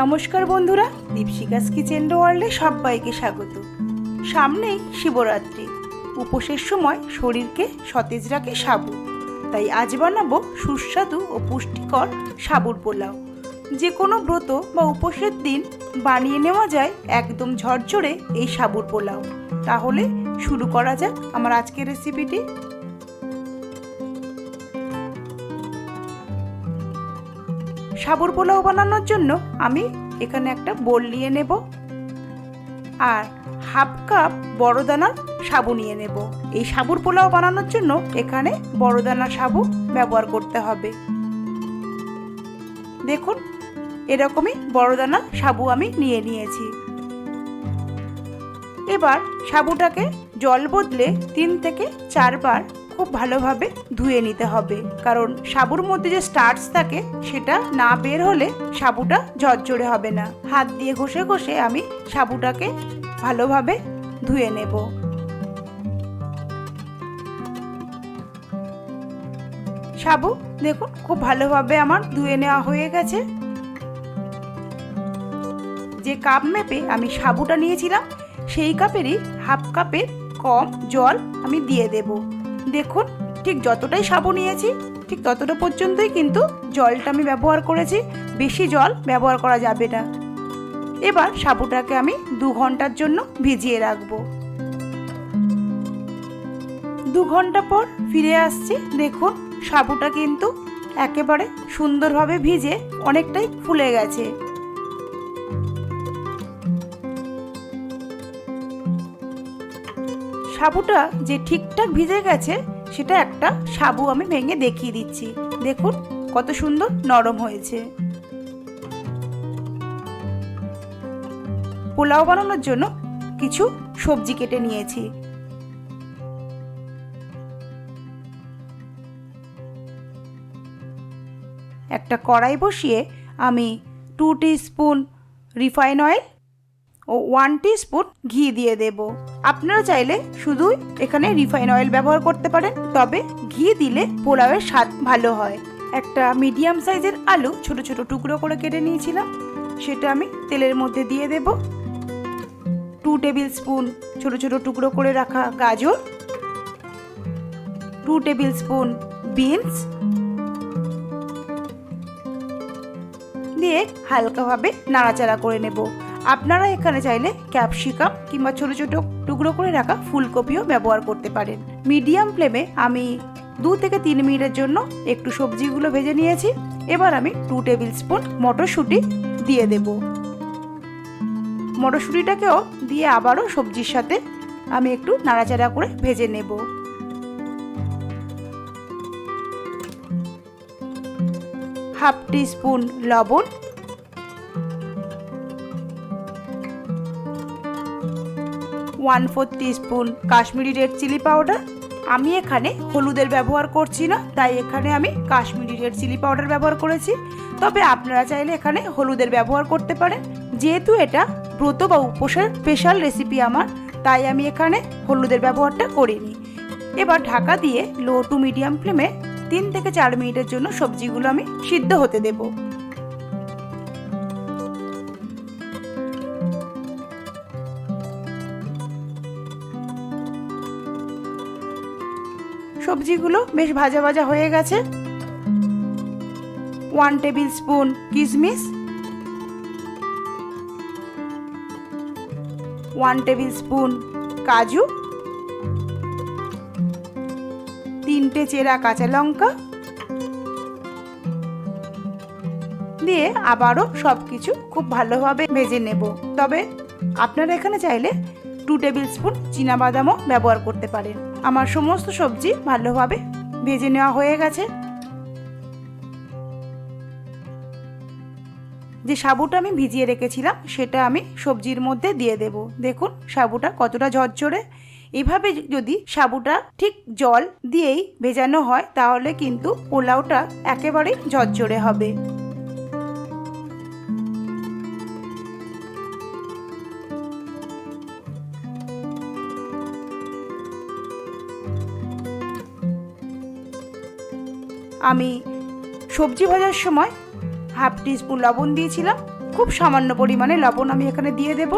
নমস্কার বন্ধুরা দীপশিকাস কিচেন ওয়ার্ল্ডে সবাইকে স্বাগত। সামনেই শিবরাত্রি। উপোসের সময় শরীরকে সতেজ রাখে সাবু। তাই আজ বানাবো সুস্বাদু ও পুষ্টিকর সাবুর পোলাও। যে কোনো ব্রত বা উপোসের দিন বানিয়ে নেওয়া যায় একদম ঝরঝরে এই সাবুর পোলাও। তাহলে শুরু করা যাক আমার আজকের রেসিপিটি সাবুর পোলাও বানানোর জন্য আমি এখানে একটা বোল নিয়ে নেব। আর হাফ কাপ বড় দানার সাবু নিয়ে নেব। এই সাবুর পোলাও বানানোর জন্য এখানে বড় দানার সাবু ব্যবহার করতে হবে। দেখুন, এরকমই বড় দানার সাবু আমি নিয়ে নিয়েছি। এবার সাবুটাকে জল বদলে তিন থেকে চারবার খুব ভালোভাবে ধুয়ে নিতে হবে। কারণ সাবুর মধ্যে যে স্টার্চ থাকে, সেটা না বের হলে সাবুটা ঝরঝরে হবে না। হাত দিয়ে ঘষে ঘষে আমি সাবুটাকে ভালোভাবে ধুয়ে নেব। সাবু, দেখুন, খুব ভালোভাবে আমার ধুয়ে নেওয়া হয়ে গেছে। যে কাপ মেপে আমি সাবুটা নিয়েছিলাম, সেই কাপেরই হাফ কাপের কম জল আমি দিয়ে দেব। দেখুন, ঠিক যতটাই সাবু নিয়েছি, ঠিক ততটা পর্যন্তই কিন্তু জলটা আমি ব্যবহার করেছি। বেশি জল ব্যবহার করা যাবে না। এবার সাবুটাকে আমি দু ঘণ্টার জন্য ভিজিয়ে রাখব। দু ঘণ্টা পর ফিরে আসছি। দেখুন, সাবুটা কিন্তু একেবারে সুন্দরভাবে ভিজে অনেকটাই ফুলে গেছে। সাবুটা যে ঠিকঠাক ভিজে গেছে, সেটা একটা সাবু আমি ভেঙে দেখিয়ে দিচ্ছি। দেখুন কত সুন্দর নরম হয়েছে। পোলাও বানানোর জন্য কিছু সবজি কেটে নিয়েছি। একটা কড়াই বসিয়ে আমি টু স্পুন রিফাইন অয়েল ও ওয়ান স্পুন ঘি দিয়ে দেব। আপনারা চাইলে শুধু এখানে রিফাইন অয়েল ব্যবহার করতে পারেন, তবে ঘি দিলে পোলাওয়ের স্বাদ ভালো হয়। একটা মিডিয়াম সাইজের আলু ছোট ছোট টুকরো করে কেটে নিয়েছিলাম, সেটা আমি তেলের মধ্যে দিয়ে দেব। টু টেবিল স্পুন ছোট ছোট টুকরো করে রাখা গাজর টু টেবিল স্পুন বিনস দিয়ে হালকাভাবে নাড়াচাড়া করে নেব। আপনারা এখানে চাইলে ক্যাপসিকাম কিংবা ছোট ছোট টুকরো করে রাখা ফুলকপিও ব্যবহার করতে পারেন। মিডিয়াম ফ্লেমে আমি দু থেকে তিন মিনিটের জন্য একটু সবজিগুলো ভেজে নিয়েছি। এবার আমি টু টেবিল স্পুন মটরশুঁটি দিয়ে দেব। মটরশুঁটিটাকেও দিয়ে আবারও সবজির সাথে আমি একটু নাড়াচাড়া করে ভেজে নেব। হাফ টি স্পুন লবণ one four spoon Kashmiri red chilli powder. আমি এখানে হলুদের ব্যবহার করছি না, তাই এখানে আমি কাশ্মীরি রেড চিলি পাউডার ব্যবহার করেছি। তবে আপনারা চাইলে এখানে হলুদের ব্যবহার করতে পারেন। যেহেতু এটা ব্রত বা উপোসের স্পেশাল রেসিপি আমার, তাই আমি এখানে হলুদের ব্যবহারটা করিনি। এবার ঢাকা দিয়ে লো টু মিডিয়াম ফ্লেমে তিন থেকে চার মিনিটের জন্য সবজিগুলো আমি সিদ্ধ হতে দেবো। সবজিগুলো বেশ ভাজা ভাজা হয়ে গেছে। ওয়ান টেবিল স্পুন কিশমিশ ওয়ান টেবিল স্পুন কাজু। তিনটে চেরা কাঁচা লঙ্কা। দিয়ে আবারও সব কিছু খুব ভালোভাবে ভেজে নেব। তবে আপনারা এখানে চাইলে টু টেবিল স্পুন বাদামও ব্যবহার করতে পারেন। আমার সমস্ত সবজি ভালোভাবে ভেজে নেওয়া হয়ে গেছে। যে সাবুটা আমি ভিজিয়ে রেখেছিলাম, সেটা আমি সবজির মধ্যে দিয়ে দেব। দেখুন, সাবুটা কতটা ঝরঝরে। এভাবে যদি সাবুটা ঠিক জল দিয়েই ভেজানো হয়, তাহলে কিন্তু পোলাওটা একেবারেই ঝরঝরে হবে। আমি সবজি ভাজার সময় হাফ টিস্পুন লবণ দিয়েছিলাম। খুব সামান্য পরিমাণে লবণ আমি এখানে দিয়ে দেব।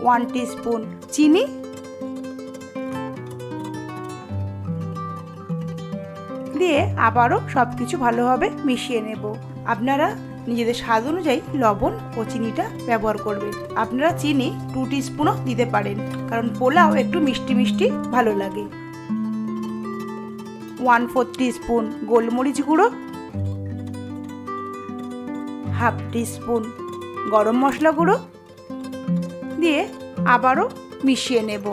ওয়ান স্পুন চিনি। দিয়ে আবারও সব কিছু ভালোভাবে মিশিয়ে নেব। আপনারা নিজেদের স্বাদ অনুযায়ী লবণ ও চিনিটা ব্যবহার করবেন। আপনারা চিনি টু স্পুনও দিতে পারেন, কারণ পোলাও একটু মিষ্টি মিষ্টি ভালো লাগে। ওয়ান ফোর স্পুন গোলমরিচ গুঁড়ো, হাফ স্পুন গরম মশলা গুঁড়ো দিয়ে আবারও মিশিয়ে নেব।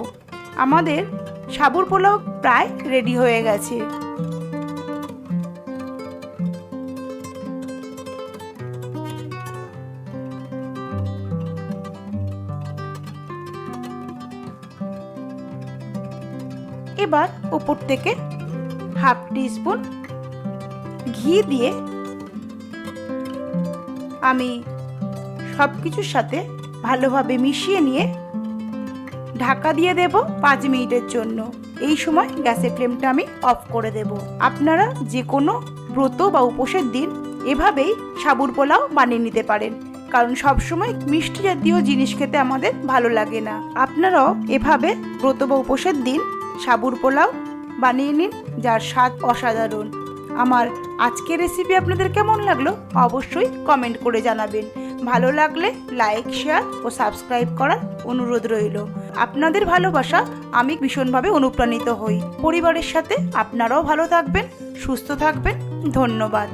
আমাদের সাবুর পোলাও প্রায় রেডি হয়ে গেছে। এবার উপর থেকে হাফ স্পুন ঘি দিয়ে আমি সব কিছুর সাথে ভালোভাবে মিশিয়ে নিয়ে ঢাকা দিয়ে দেব পাঁচ মিনিটের জন্য। এই সময় গ্যাসের ফ্লেমটা আমি অফ করে দেব। আপনারা যে কোনো ব্রত বা উপোসের দিন এভাবেই সাবুর পোলাও বানিয়ে নিতে পারেন, কারণ সবসময় মিষ্টি জাতীয় জিনিস খেতে আমাদের ভালো লাগে না। আপনারাও এভাবে ব্রত বা উপোসের দিন সাবুর পোলাও বানিয়ে নিন, যার স্বাদ অসাধারণ। আমার আজকের রেসিপি আপনাদের কেমন লাগল অবশ্যই কমেন্ট করে জানাবেন। ভালো লাগলে লাইক শেয়ার ও সাবস্ক্রাইব করার অনুরোধ রইল। আপনাদের ভালোবাসা আমি ভীষণভাবে অনুপ্রাণিত হই। পরিবারের সাথে আপনারাও ভালো থাকবেন, সুস্থ থাকবেন। ধন্যবাদ।